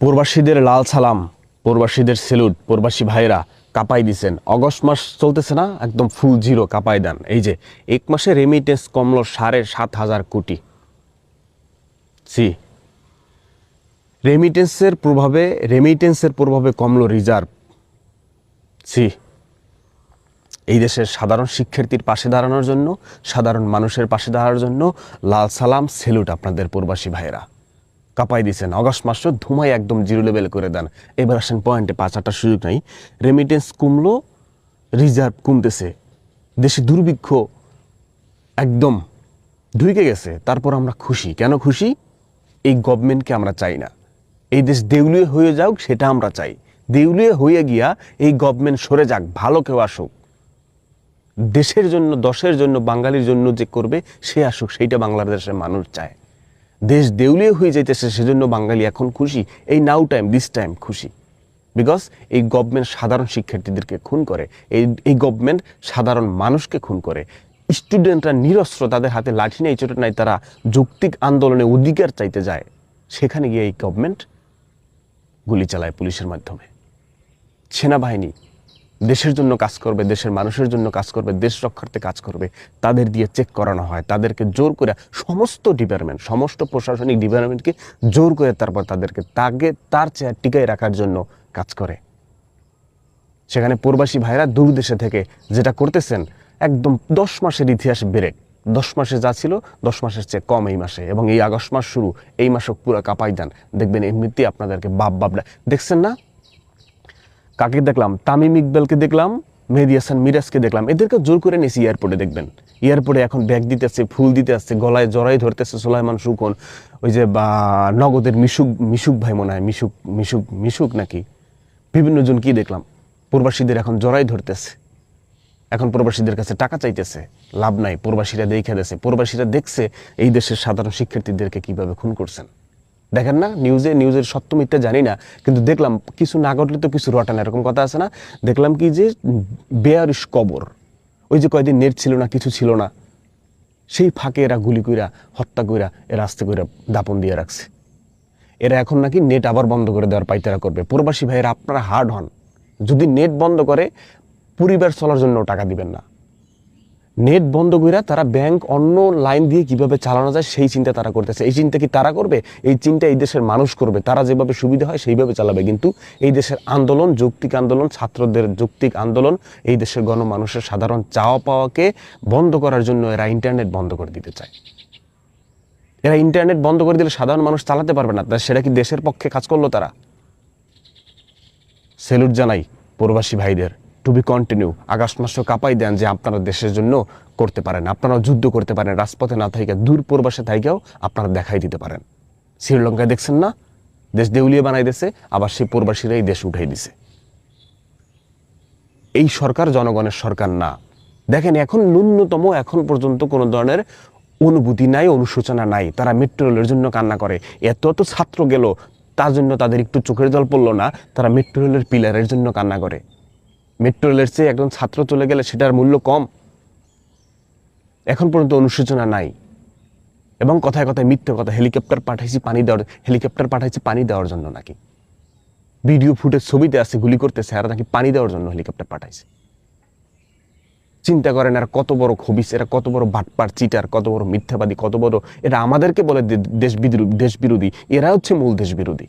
প্রবাসীদের লাল সালাম, প্রবাসীদের সেলুট প্রবাসী ভাইরা কাপাই দিছেন। অগস্ট মাস চলতেছে না, একদম ফুল জিরো কাপাই দেন। এই যে, এক মাসে রেমিটেন্স কমলো সাড়ে সাত হাজার কোটি। সি রেমিটেন্সের প্রভাবে রেমিটেন্সের প্রভাবে কমলো রিজার্ভ সি এই দেশের সাধারণ শিক্ষার্থীর পাশে দাঁড়ানোর জন্য, সাধারণ মানুষের পাশে দাঁড়ানোর জন্য লাল সালাম সেলুট আপনাদের প্রবাসী ভাইরা কাপাই দিয়েছেন অগস্ট মাসও ধুমাই একদম জিরো লেভেল করে দেন। এবার আসেন পয়েন্টে পাঁচ আটটা সুযোগ নাই। রেমিটেন্স কমলো রিজার্ভ কমতেছে। দেশে দুর্ভিক্ষ একদম ঢুকে গেছে। তারপর আমরা খুশি। কেন খুশি? এই গভর্নমেন্টকে আমরা চাই না। এই দেশ দেউলিয়ে হয়ে যাওক সেটা আমরা চাই। দেউলিয়ে হয়ে গিয়া এই গভর্নমেন্ট সরে যাক, ভালো কেউ আসুক। দেশের জন্য, দশের জন্য, বাঙালির জন্য যে করবে, সে আসুক, সেইটা বাংলাদেশের মানুষ চায়। দেশ দেউলিয়ে হয়ে যাইতেছে, সেজন্য বাঙালি এখন খুশি। এই নাও টাইম দিস টাইম খুশি। বিকজ এই গভর্নমেন্ট সাধারণ শিক্ষার্থীদেরকে খুন করে। এই এই গভর্নমেন্ট সাধারণ মানুষকে খুন করে। স্টুডেন্টরা নিরস্ত্র, তাদের হাতে লাঠি নেই, ছোট নাই, তারা যৌক্তিক আন্দোলনে অধিকার চাইতে যায়। সেখানে গিয়ে এই গভর্নমেন্ট গুলি চালায় পুলিশের মাধ্যমে। সেনাবাহিনী দেশের জন্য কাজ করবে, দেশের মানুষের জন্য কাজ করবে, দেশ রক্ষার্থে কাজ করবে, তাদের দিয়ে চেক করানো হয়, তাদেরকে জোর করে সমস্ত ডিপার্টমেন্ট সমস্ত প্রশাসনিক ডিপার্টমেন্টকে জোর করে তারপর তাদেরকে তাকে তার চেয়ার টিকায় রাখার জন্য কাজ করে। সেখানে প্রবাসী ভাইরা দূর দেশে থেকে যেটা করতেছেন, একদম দশ মাসের ইতিহাস ব্রেক। দশ মাসে যা ছিল, দশ মাসের চেয়ে কম এই মাসে। এবং এই আগস্ট মাস শুরু, এই মাসও পুরো কাপাই দেন। দেখবেন এমনিতেই আপনাদেরকে বাপ বাপরা দেখছেন না? কাকে দেখলাম? তামিম ইকবালকে দেখলাম, মেহেদি হাসান মিরাজকে দেখলাম। এদেরকে জোর করে নিয়েছি এয়ারপোর্টে দেখবেন। এয়ারপোর্টে এখন ব্যাগ দিতে আসছে, ফুল দিতে আসছে, গলায় জড়াই ধরতেছে সোলাইমান সুকন। ওই যে, বা, নগদের মিশুক মিশুক ভাই মনে হয়, মিশুক মিশুক মিশুক নাকি? বিভিন্ন জন কি দেখলাম? প্রবাসীদের এখন জড়াই ধরতেছে। এখন প্রবাসীদের কাছে টাকা চাইতেছে। লাভ নাই, প্রবাসীরা দেখে দেছে। প্রবাসীরা দেখছে এই দেশের সাধারণ শিক্ষার্থীদেরকে কীভাবে খুন করছেন। দেখেন না নিউজে নিউজের সত্য মিথ্যা জানি না, কিন্তু দেখলাম কিছু না ঘটলে তো কিছু রটান এরকম কথা আছে না? দেখলাম কি যে বেয়ারিশ কবর, ওই যে কয়দিন নেট ছিল না, কিছু ছিল না, সেই ফাঁকে এরা গুলি কইরা, হত্যা কইরা, এরা আস্তে কইরা দাপন দিয়ে রাখছে। এরা এখন নাকি নেট আবার বন্ধ করে দেওয়ার পাইতারা করবে। প্রবাসী ভাইয়েরা, আপনারা হার্ড হন। যদি নেট বন্ধ করে, পরিবার চলার জন্য টাকা দিবেন না। নেট বন্ধ কইরা তারা ব্যাংক অন্য লাইন দিয়ে কীভাবে চালানো যায় সেই চিন্তা তারা করতেছে। এই চিন্তা কি তারা করবে? এই চিন্তা এই দেশের মানুষ করবে। তারা যেভাবে সুবিধা হয় সেইভাবে চালাবে। কিন্তু এই দেশের আন্দোলন, যৌক্তিক আন্দোলন, ছাত্রদের যৌক্তিক আন্দোলন, এই দেশের গণমানুষের সাধারণ চাওয়া পাওয়াকে বন্ধ করার জন্য এরা ইন্টারনেট বন্ধ করে দিতে চায়। এরা ইন্টারনেট বন্ধ করে দিলে সাধারণ মানুষ চালাতে পারবে না। সেটা কি দেশের পক্ষে কাজ করল তারা? সেলুট জানাই প্রবাসী ভাইদের। টু বি কন্টিনিউ আগস্ট মাসও কাপাই দেন যে আপনারা দেশের জন্য করতে পারেন আপনারা যুদ্ধ করতে পারেন, রাজপথে না থাইকা, দূর প্রবাসে থাইকাও আপনারা দেখাই দিতে পারেন। শ্রীলঙ্কায় দেখছেন না? দেশ দেউলিয়ে বানাই দিছে, আবার সেই প্রবাসীরাই দেশ উঠাই দিছে। এই সরকার জনগণের সরকার না। দেখেন, এখন ন্যূনতম এখন পর্যন্ত কোনো ধরনের অনুভূতি নাই, অনুশোচনা নাই। তারা মেট্রো রেলের জন্য কান্না করে। এত এত ছাত্র গেল, তার জন্য তাদের একটু চোখের জল পড়ল না, তারা মেট্রো রেলের পিলারের জন্য কান্না করে। মেট্রো রেলের চেয়ে একজন ছাত্র চলে গেলে সেটার মূল্য কম। এখন পর্যন্ত অনুশোচনা নাই। এবং কথায় কথায় মিথ্যে কথা, হেলিকপ্টার পাঠাইছি পানি দেওয়ার, হেলিকপ্টার পাঠাইছি পানি দেওয়ার জন্য নাকি? ভিডিও ফুটেজ ছবিতে আছে, গুলি করতেছে আর নাকি পানি দেওয়ার জন্য হেলিকপ্টার পাঠাইছে। চিন্তা করেন আর কত বড় খবিস, এরা কত বড় বাটপার, চিটার, কত বড় মিথ্যাবাদী, কত বড়, এরা আমাদেরকে বলে দেশ বিদ্রোহী দেশ বিরোধী, এরা হচ্ছে মূল দেশ বিরোধী।